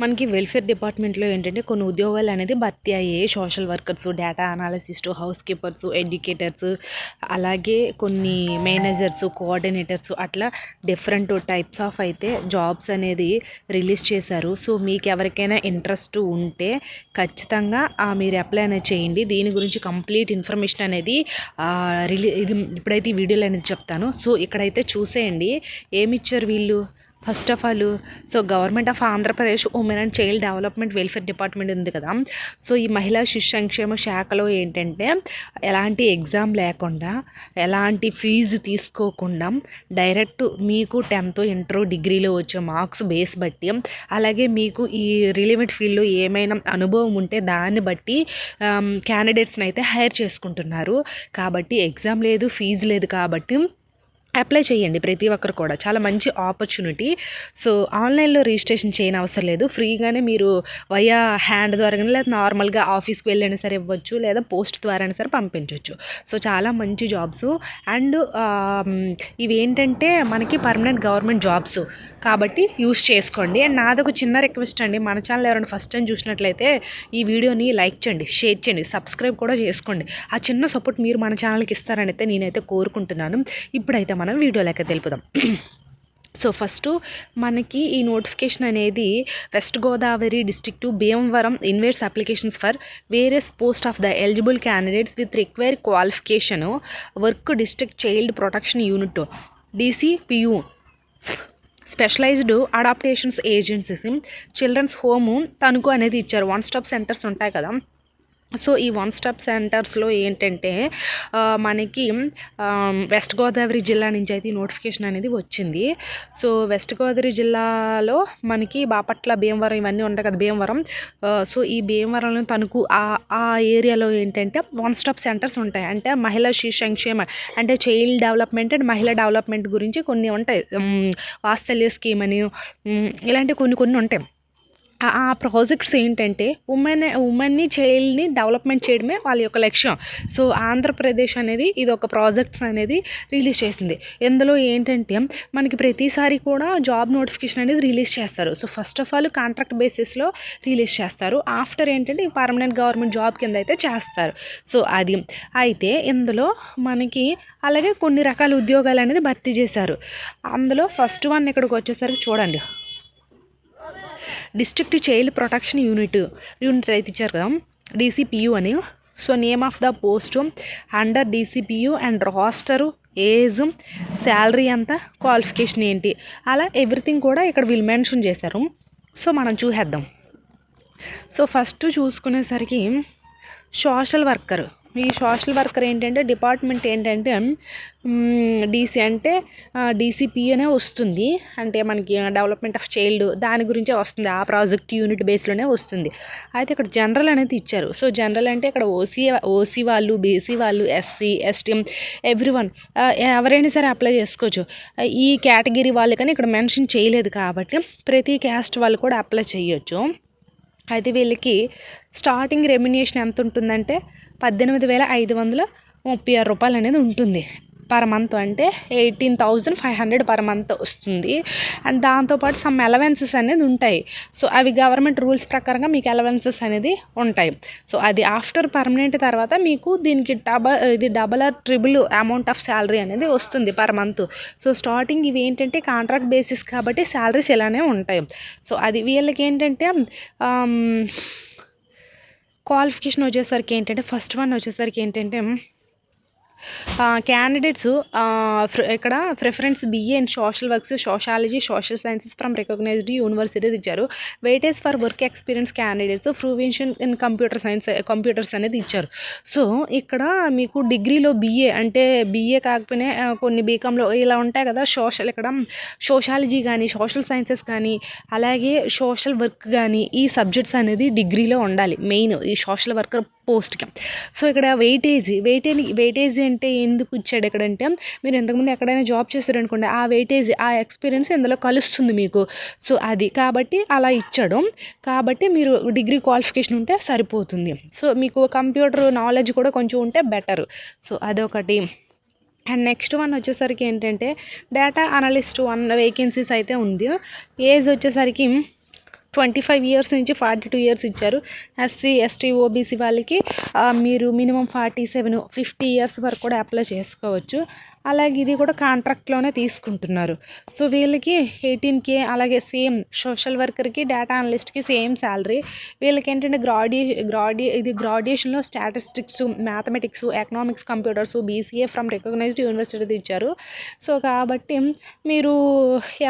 మనకి వెల్ఫేర్ డిపార్ట్మెంట్లో ఏంటంటే కొన్ని ఉద్యోగాలు అనేది భర్తీ అయ్యాయి social workers data analyst housekeepers educators అలాగే కొన్ని మేనేజర్స్ కోఆర్డినేటర్స్ అట్లా డిఫరెంట్ టైప్స్ ఆఫ్ అయితే జాబ్స్ అనేది రిలీజ్ చేశారు. సో మీకు ఎవరికైనా ఇంట్రెస్ట్ ఉంటే ఖచ్చితంగా మీరు అప్లై అనేది చేయండి. దీని గురించి కంప్లీట్ ఇన్ఫర్మేషన్ అనేది రిలీ ఇది ఇప్పుడైతే ఈ వీడియోలో అనేది చెప్తాను. సో ఇక్కడైతే చూసేయండి. ఏమి ఇచ్చారు వీళ్ళు? First of all so government of Andhra Pradesh women and child development welfare department ఉంది కదా. సో ఈ మహిళా శిశు సంక్షేమ శాఖలో ఏంటంటే ఎలాంటి ఎగ్జామ్ లేకుండా ఎలాంటి ఫీజు తీసుకోకుండా డైరెక్ట్ మీకు టెన్త్ ఇంటర్ డిగ్రీలో వచ్చే మార్క్స్ బేస్ బట్టి అలాగే మీకు ఈ రిలేవెంట్ ఫీల్డ్లో ఏమైనా అనుభవం ఉంటే దాన్ని బట్టి క్యాండిడేట్స్ని అయితే హైర్ చేసుకుంటున్నారు. కాబట్టి ఎగ్జామ్ లేదు ఫీజు లేదు కాబట్టి అప్లై చేయండి ప్రతి ఒక్కరు కూడా. చాలా మంచి ఆపర్చునిటీ సో ఆన్లైన్లో రిజిస్ట్రేషన్ చేయని అవసరం లేదు. ఫ్రీగానే మీరు వయా హ్యాండ్ ద్వారా కానీ లేదా నార్మల్గా ఆఫీస్కి వెళ్ళైనా సరే ఇవ్వచ్చు లేదా పోస్ట్ ద్వారా అయినా సరే పంపించవచ్చు సో చాలా మంచి జాబ్స్. అండ్ ఇవి ఏంటంటే మనకి పర్మనెంట్ గవర్నమెంట్ జాబ్స్ కాబట్టి యూస్ చేసుకోండి. అండ్ నాది ఒక చిన్న రిక్వెస్ట్ అండి. మన ఛానల్ ఎవరైనా ఫస్ట్ టైం చూసినట్లయితే ఈ వీడియోని లైక్ చేయండి షేర్ చేయండి సబ్స్క్రైబ్ కూడా చేసుకోండి. ఆ చిన్న సపోర్ట్ మీరు మన ఛానల్కి ఇస్తారని అయితే నేనైతే కోరుకుంటున్నాను. ఇప్పుడైతే మనం వీడియోలోకి తెలుపుదాం. సో ఫస్ట్ మనకి ఈ నోటిఫికేషన్ అనేది west Godavari district to Bhimavaram invites applications for various post of the eligible candidates with require qualification work district child protection unit DCPU. Specialised adaptations agencies children's home Tanuku అనేది ఇచ్చారు. One stop centres ఉంటాయి కదా. So ఈ one stop సెంటర్స్లో ఏంటంటే మనకి west Godavari జిల్లా నుంచి అయితే నోటిఫికేషన్ అనేది వచ్చింది. సో వెస్ట్ గోదావరి జిల్లాలో మనకి బాపట్ల భీమవరం ఇవన్నీ ఉంటాయి కదా భీమవరం. సో ఈ భీమవరంలో తణుకు ఆ ఆ ఏరియాలో ఏంటంటే వన్ స్టాప్ సెంటర్స్ ఉంటాయి. అంటే మహిళా శిశు సంక్షేమ అంటే చైల్డ్ డెవలప్మెంట్ అండ్ మహిళా డెవలప్మెంట్ గురించి కొన్ని ఉంటాయి. వాస్తల్య వాత్సల్య స్కీమ్ అని ఇలాంటి కొన్ని కొన్ని ఉంటాయి. ఆ- ప్రాజెక్ట్స్ ఏంటంటే ఉమెన్ ఉమెన్ని చైల్డ్ని డెవలప్మెంట్ చేయడమే వాళ్ళ యొక్క లక్ష్యం. సో ఆంధ్రప్రదేశ్ అనేది ఇది ఒక ప్రాజెక్ట్స్ అనేది రిలీజ్ చేసింది. ఇందులో ఏంటంటే మనకి ప్రతిసారి కూడా జాబ్ నోటిఫికేషన్ అనేది రిలీజ్ చేస్తారు. So first of all contract బేసిస్లో రిలీజ్ చేస్తారు. ఆఫ్టర్ ఏంటంటే ఈ పర్మనెంట్ గవర్నమెంట్ జాబ్ కింద అయితే చేస్తారు. సో అది. అయితే ఇందులో మనకి అలాగే కొన్ని రకాల ఉద్యోగాలు అనేది భర్తీ చేశారు. అందులో ఫస్ట్ వన్ ఇక్కడికి వచ్చేసరికి చూడండి. District child protection unit unit అయితే ఇచ్చారు కదా డీసీపీయూ అని. So name of the post under DCPU and roster age salary ఎంత క్వాలిఫికేషన్ ఏంటి అలా ఎవ్రీథింగ్ కూడా ఇక్కడ వీళ్ళు మెన్షన్ చేశారు. సో మనం చూసేద్దాం. సో ఫస్ట్ చూసుకునేసరికి సోషల్ వర్కర్. ఈ సోషల్ వర్కర్ ఏంటంటే డిపార్ట్మెంట్ ఏంటంటే డీసీ అంటే డీసీపీ అనే వస్తుంది. అంటే మనకి డెవలప్మెంట్ ఆఫ్ చైల్డ్ దాని గురించే వస్తుంది. ఆ ప్రాజెక్ట్ యూనిట్ బేస్లోనే వస్తుంది. అయితే ఇక్కడ జనరల్ అనేది ఇచ్చారు. సో జనరల్ అంటే ఇక్కడ ఓసీ ఓసీ వాళ్ళు బీసీ వాళ్ళు ఎస్సీ ఎస్టీ ఎవ్రీ వన్ ఎవరైనా సరే అప్లై చేసుకోవచ్చు. ఈ కేటగిరీ వాళ్ళు కానీ ఇక్కడ మెన్షన్ చేయలేదు కాబట్టి ప్రతి క్యాస్ట్ వాళ్ళు కూడా అప్లై చేయొచ్చు. అయితే వీళ్ళకి స్టార్టింగ్ రెమ్యునేషన్ ఎంత ఉంటుందంటే పద్దెనిమిది వేల ఐదు వందల ముప్పై ఆరు రూపాయలు అనేది ఉంటుంది. పర్ మంత్ అంటే eighteen thousand five hundred per month వస్తుంది. అండ్ దాంతోపాటు సమ్ అలవెన్సెస్ అనేది ఉంటాయి. సో అవి గవర్నమెంట్ రూల్స్ ప్రకారంగా మీకు అలవెన్సెస్ అనేది ఉంటాయి. సో అది ఆఫ్టర్ పర్మనెంట్ తర్వాత మీకు దీనికి డబల్ ఇది double or triple amount of salary అనేది వస్తుంది పర్ మంత్ సో స్టార్టింగ్ ఇవి ఏంటంటే కాంట్రాక్ట్ బేసిస్ కాబట్టి శాలరీస్ ఇలానే ఉంటాయి. సో అది వీళ్ళకి ఏంటంటే um, క్వాలిఫికేషన్ వచ్చేసరికి ఏంటంటే ఫస్ట్ వన్ వచ్చేసరికి ఏంటంటే క్యాండిడేట్స్ ఇక్కడ preference BA in social works sociology social sciences from recognised universities ఇచ్చారు. Weightage for work experience candidates prevention in computer science computers అనేది ఇచ్చారు. సో ఇక్కడ మీకు డిగ్రీలో బిఏ అంటే బిఏ కాకపోయినా కొన్ని బీకాంలో ఇలా ఉంటాయి కదా సోషల్ ఇక్కడ సోషాలజీ కానీ సోషల్ సైన్సెస్ కానీ అలాగే సోషల్ వర్క్ కానీ ఈ సబ్జెక్ట్స్ అనేది డిగ్రీలో ఉండాలి. మెయిన్ ఈ సోషల్ వర్కర్ పోస్ట్కి సో ఇక్కడ వెయిటేజ్ వెయిటేజ్ వెయిటేజ్ అంటే ఎందుకు ఇచ్చాడు ఎక్కడంటే మీరు ఇంతకుముందు ఎక్కడైనా జాబ్ చేశారనుకోండి ఆ వెయిటేజ్ ఆ ఎక్స్పీరియన్స్ ఇందులో కలుస్తుంది మీకు. సో అది. కాబట్టి అలా ఇచ్చాడు. కాబట్టి మీరు డిగ్రీ క్వాలిఫికేషన్ ఉంటే సరిపోతుంది. సో మీకు కంప్యూటర్ నాలెడ్జ్ కూడా కొంచెం ఉంటే బెటర్ సో అదొకటి. అండ్ నెక్స్ట్ వన్ వచ్చేసరికి ఏంటంటే డేటా అనలిస్ట్ వన్ వేకెన్సీస్ అయితే ఉంది. ఏజ్ వచ్చేసరికి ట్వంటీ ఫైవ్ ఇయర్స్ నుంచి ఫార్టీ టూ ఇయర్స్ ఇచ్చారు. ఎస్సీ ఎస్టీ ఓబీసీ వాళ్ళకి మీరు minimum forty seven fifty years వరకు కూడా అప్లై చేసుకోవచ్చు. అలాగే ఇది కూడా కాంట్రాక్ట్లోనే తీసుకుంటున్నారు. సో వీళ్ళకి ఎయిటీన్ కే అలాగే సేమ్ సోషల్ వర్కర్కి డేటా అనలిస్ట్కి సేమ్ శాలరీ వీళ్ళకి ఏంటంటే గ్రాడ్యూ గ్రాడ్యూ ఇది గ్రాడ్యుయేషన్లో statistics mathematics economics computers BCA from recognised university ఇచ్చారు. సో కాబట్టి మీరు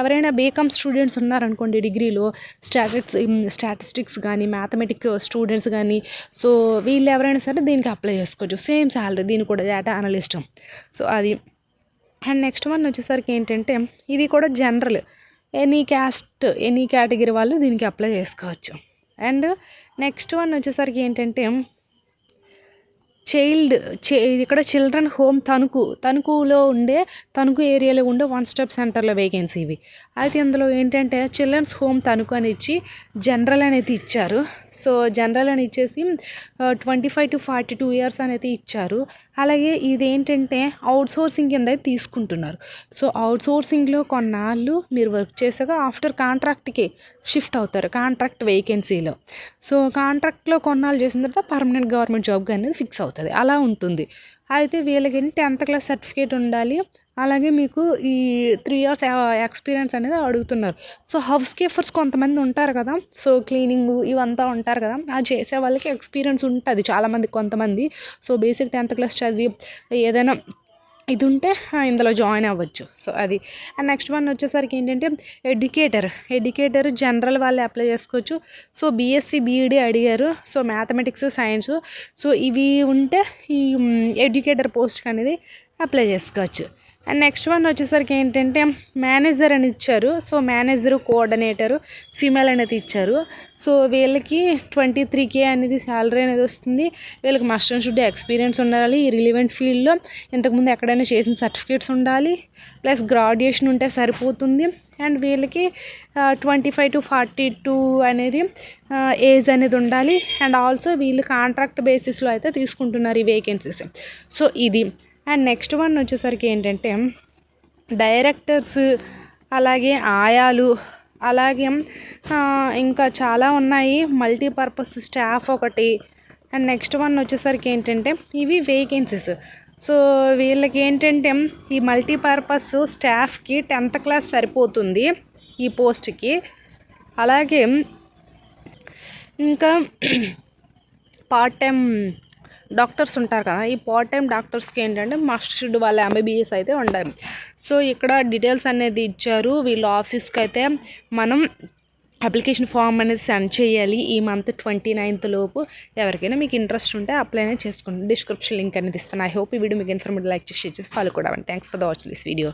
ఎవరైనా బీకామ్ స్టూడెంట్స్ ఉన్నారనుకోండి డిగ్రీలో స్టా స్టాటిక్స్ స్టాటిస్టిక్స్ కానీ మ్యాథమెటిక్ స్టూడెంట్స్ కానీ సో వీళ్ళు ఎవరైనా సరే దీనికి అప్లై చేసుకోవచ్చు. సేమ్ శాలరీ దీనికి కూడా డేటా అనలిస్ట్. సో అది. అండ్ నెక్స్ట్ వన్ వచ్చేసరికి ఏంటంటే ఇది కూడా general. Any caste any category వాళ్ళు దీనికి అప్లై చేసుకోవచ్చు. అండ్ నెక్స్ట్ వన్ వచ్చేసరికి ఏంటంటే చైల్డ్ ఇక్కడ చిల్డ్రన్ హోమ్ తణుకు తణుకులో ఉండే తణుకు ఏరియాలో ఉండే వన్ స్టాప్ సెంటర్లో వేకెన్సీ ఇవి అయితే ఇందులో ఏంటంటే చిల్డ్రన్స్ హోమ్ తణుకు అని ఇచ్చి జనరల్ అనేది ఇచ్చారు. సో జనరల్ అని ఇచ్చేసి twenty five to forty two years అనేది ఇచ్చారు. అలాగే ఇదేంటంటే ఏంటంటే అవుట్ సోర్సింగ్ కింద అయితే తీసుకుంటున్నారు. సో అవుట్ సోర్సింగ్లో కొన్నాళ్ళు మీరు వర్క్ చేసాక ఆఫ్టర్ కాంట్రాక్ట్కి షిఫ్ట్ అవుతారు కాంట్రాక్ట్ వేకెన్సీలో సో కాంట్రాక్ట్లో కొన్నాళ్ళు చేసిన తర్వాత పర్మనెంట్ గవర్నమెంట్ జాబ్ అనేది ఫిక్స్ అవుతుంది. అలా ఉంటుంది. అయితే వీళ్ళకి టెన్త్ క్లాస్ సర్టిఫికేట్ ఉండాలి అలాగే మీకు ఈ త్రీ ఇయర్స్ ఎక్స్పీరియన్స్ అనేది అడుగుతున్నారు. సో హౌస్ కీపర్స్ కొంతమంది ఉంటారు కదా. సో క్లీనింగ్ ఇవంతా ఉంటారు కదా. ఆ చేసే వాళ్ళకి ఎక్స్పీరియన్స్ ఉంటుంది చాలామంది కొంతమంది. సో బేసిక్ టెన్త్ క్లాస్ చదివి ఏదైనా ఇది ఉంటే ఇందులో జాయిన్ అవ్వచ్చు. సో అది. అండ్ నెక్స్ట్ వన్ వచ్చేసరికి ఏంటంటే ఎడ్యుకేటర్ ఎడ్యుకేటర్ జనరల్ వాళ్ళు అప్లై చేసుకోవచ్చు. సో బీఎస్సీ బీఈడీ అడిగారు. సో మ్యాథమెటిక్స్ సైన్స్ సో ఇవి ఉంటే ఈ ఎడ్యుకేటర్ పోస్ట్కి అనేది అప్లై చేసుకోవచ్చు. అండ్ నెక్స్ట్ వన్ వచ్చేసరికి ఏంటంటే మేనేజర్ అని ఇచ్చారు. సో మేనేజరు కోఆర్డినేటరు ఫీమేల్ అనేది ఇచ్చారు. సో వీళ్ళకి ట్వంటీ త్రీ కే అనేది శాలరీ అనేది వస్తుంది. వీళ్ళకి మస్ట్ అండ్ షుడ్ ఎక్స్పీరియన్స్ ఉండాలి. ఈ రిలివెంట్ ఫీల్డ్లో ఇంతకుముందు ఎక్కడైనా చేసిన సర్టిఫికేట్స్ ఉండాలి. ప్లస్ గ్రాడ్యుయేషన్ ఉంటే సరిపోతుంది. అండ్ వీళ్ళకి twenty five to forty two అనేది ఏజ్ అనేది ఉండాలి. అండ్ ఆల్సో వీళ్ళు కాంట్రాక్ట్ బేసిస్లో అయితే తీసుకుంటున్నారు ఈ వేకెన్సీస్ సో ఇది. అండ్ నెక్స్ట్ వన్ వచ్చేసరికి ఏంటంటే డైరెక్టర్స్ అలాగే ఆయాలు అలాగే ఇంకా చాలా ఉన్నాయి. మల్టీపర్పస్ స్టాఫ్ ఒకటి. అండ్ నెక్స్ట్ వన్ వచ్చేసరికి ఏంటంటే ఇవి వేకెన్సీస్ సో వీళ్ళకి ఏంటంటే ఈ మల్టీపర్పస్ స్టాఫ్కి టెన్త్ క్లాస్ సరిపోతుంది ఈ పోస్ట్కి. అలాగే ఇంకా పార్ట్ టైం డాక్టర్స్ ఉంటారు కదా ఈ పార్ట్ టైం డాక్టర్స్కి ఏంటంటే మస్ట్ వాళ్ళ ఎంబీబీఎస్ అయితే ఉండాలి. సో ఇక్కడ డీటెయిల్స్ అనేది ఇచ్చారు. వీళ్ళ ఆఫీస్కి అయితే మనం అప్లికేషన్ ఫామ్ అనేది సెండ్ చేయాలి. ఈ మంత్ ట్వంటీ నైన్త్ లోపు ఎవరికైనా మీకు ఇంట్రెస్ట్ ఉంటే అప్లై అనేది చేసుకోండి. డిస్క్రిప్షన్ లింక్ అనేది ఇస్తాను. ఐ హోప్ ఈ వీడియో మీకు ఇన్ఫర్మేటివ్ లైక్ చేసి షేర్ చేసి ఫాలో కూడా thanks for the watch this video